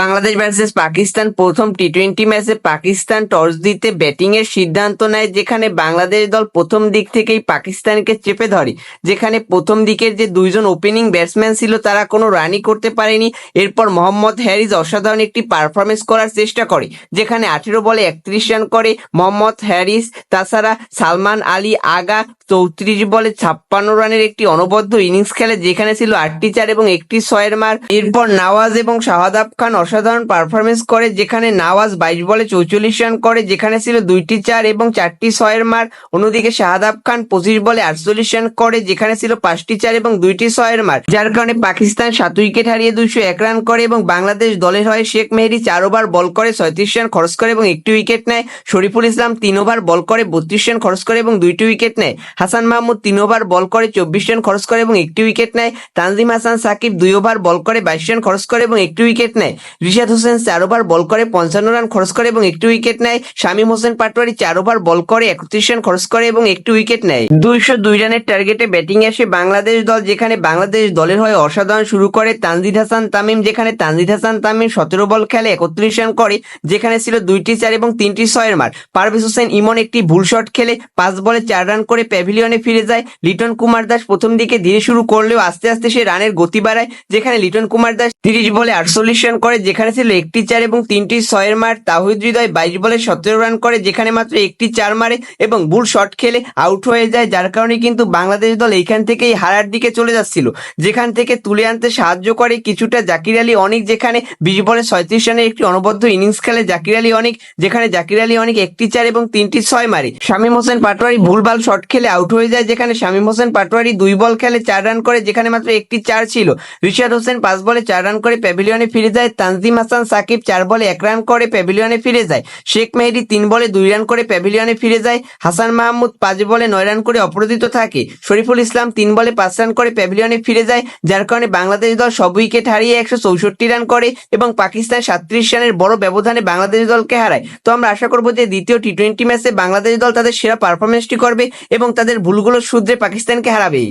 Bangladesh versus Pakistan প্রথম T twenty ম্যাচে Pakistan toss দিতে ব্যাটিং এর সিদ্ধান্ত নেয়, যেখানে বাংলাদেশ দল প্রথম দিক থেকেই পাকিস্তানকে চেপে ধরে। যেখানে প্রথম দিকের যে দুইজন ওপেনিং ব্যাটসম্যান ছিল, তারা কোনো রানই করতে পারেনি। এরপর মোহাম্মদ হ্যারিস অসাধারণ একটি পারফরমেন্স করার চেষ্টা করে, যেখানে আঠেরো বলে একত্রিশ রান করে। মোহাম্মদ হ্যারিস, তাছাড়া সালমান আলী আগা চৌত্রিশ বলে ছাপ্পান্ন রানের একটি অনবদ্য ইনিংস খেলে, যেখানে ছিল আটটি চার এবং একটি ছয়ের মার। এরপর নওয়াজ এবং শাহাদাব খান অসাধারণ পারফরমেন্স করে, যেখানে নাওয়াজ বাইশ বলে চৌচল্লিশ রান করে, যেখানে ছিল দুইটি চার এবং চারটি ছয়ের মার। অন্যদিকে শাহাদাব খান পঁচিশ বলে আটচল্লিশ রান করে, যেখানে ছিল পাঁচটি চার এবং দুইটি ছয়ের মার। যার কারণে পাকিস্তান সাত উইকেট হারিয়ে দুইশো এক রান করে এবং বাংলাদেশ দলের হয়ে শেখ মেহেদি চার ওভার বল করে, ছয়ত্রিশ রান খরচ করে এবং একটি উইকেট নেয়। শরীফুল ইসলাম তিন ওভার বল করে, বত্রিশ রান খরচ করে এবং দুইটি উইকেট নেয়। হাসান মাহমুদ তিন ওভার বল করে, চব্বিশ রান খরচ করে এবং একটি উইকেট নেয়। তানজিম হাসান সাকিব দুই ওভার বল করে, বাইশ রান খরচ করে এবং একটি উইকেট নেয়। রিশাদ হোসেন চার ওভার বল করে, পঞ্চান্ন রান খরচ করে এবং একটি উইকেট নেয়। শামীম হোসেন পাটোয়ারি চার ওভার বল করে, একত্রিশ রান খরচ করে এবং একটি উইকেট নেয়। দুইশো দুই রানের টার্গেটে ব্যাটিং আসে বাংলাদেশ দল, যেখানে বাংলাদেশ দলের হয়ে অসাধারণ শুরু করে তানজিদ হাসান তামিম, যেখানে তানজিদ হাসান তামিম সতেরো বল খেলে একত্রিশ রান করে, যেখানে ছিল দুইটি চার এবং তিনটি ছয়ের মার পারভেজ হোসেন ইমন একটি ভুল শট খেলে পাঁচ বলে চার রান করে প্যাভিলিয়নে ফিরে যায়। লিটন কুমার দাস প্রথম দিকে ধীরে শুরু করলেও আস্তে আস্তে সে রানের গতি বাড়ায়, যেখানে লিটন কুমার দাস তিরিশ বলে আটচল্লিশ রান করে যেখানে ছিল একটি চার এবং তিনটি ছয়ের মার তাহিদ হৃদয় বাইশ বলে সতেরো রান করে, যেখানে মাত্র একটি চার মারে এবং ভুল শট খেলে আউট হয়ে যায়, যার কারণে কিন্তু বাংলাদেশ দল এইখান থেকেই হারার দিকে চলে যাচ্ছিল। যেখান থেকে তুলে আনতে সাহায্য করে কিছুটা জাকির আলী অনেক, যেখানে বিশ বলে ছয়ত্রিশ রানের একটি অনবদ্য ইনিংস খেলে জাকির আলী অনেক, যেখানে জাকির আলী অনেক একটি চার এবং তিনটি ছয় মারে। শামীম হোসেন পাটোয়ারি ভুলভাল শট খেলে আউট হয়ে যায়, যেখানে শামীম হোসেন পাটোয়ারি দুই বল খেলে চার রান করে, যেখানে মাত্র একটি চার ছিল। রিশাদ হোসেন পাঁচ বলে চার রান করে প্যাভিলিয়নে ফিরে যায় তানজিম হাসান সাকিব চার বলে এক রান করে প্যাভিলিয়নে ফিরে যায়। শেখ মেহেদি তিন বলে দুই রান করে প্যাভিলিয়নে ফিরে যায়। হাসান মাহমুদ পাঁচ বলে নয় রান করে অপরাজিত থাকে। শরীফুল ইসলাম তিন বলে পাঁচ রান করে প্যাভিলিয়নে ফিরে যায়, যার কারণে বাংলাদেশ দল সব উইকেট হারিয়ে একশো চৌষট্টি রান করে এবং পাকিস্তান সাতত্রিশ রানের বড় ব্যবধানে বাংলাদেশ দলকে হারায়। তো আমরা আশা করব যে দ্বিতীয় টি টোয়েন্টি ম্যাচে বাংলাদেশ দল তাদের সেরা পারফরমেন্সটি করবে এবং তাদের ভুলগুলো শুধরে পাকিস্তানকে হারাবে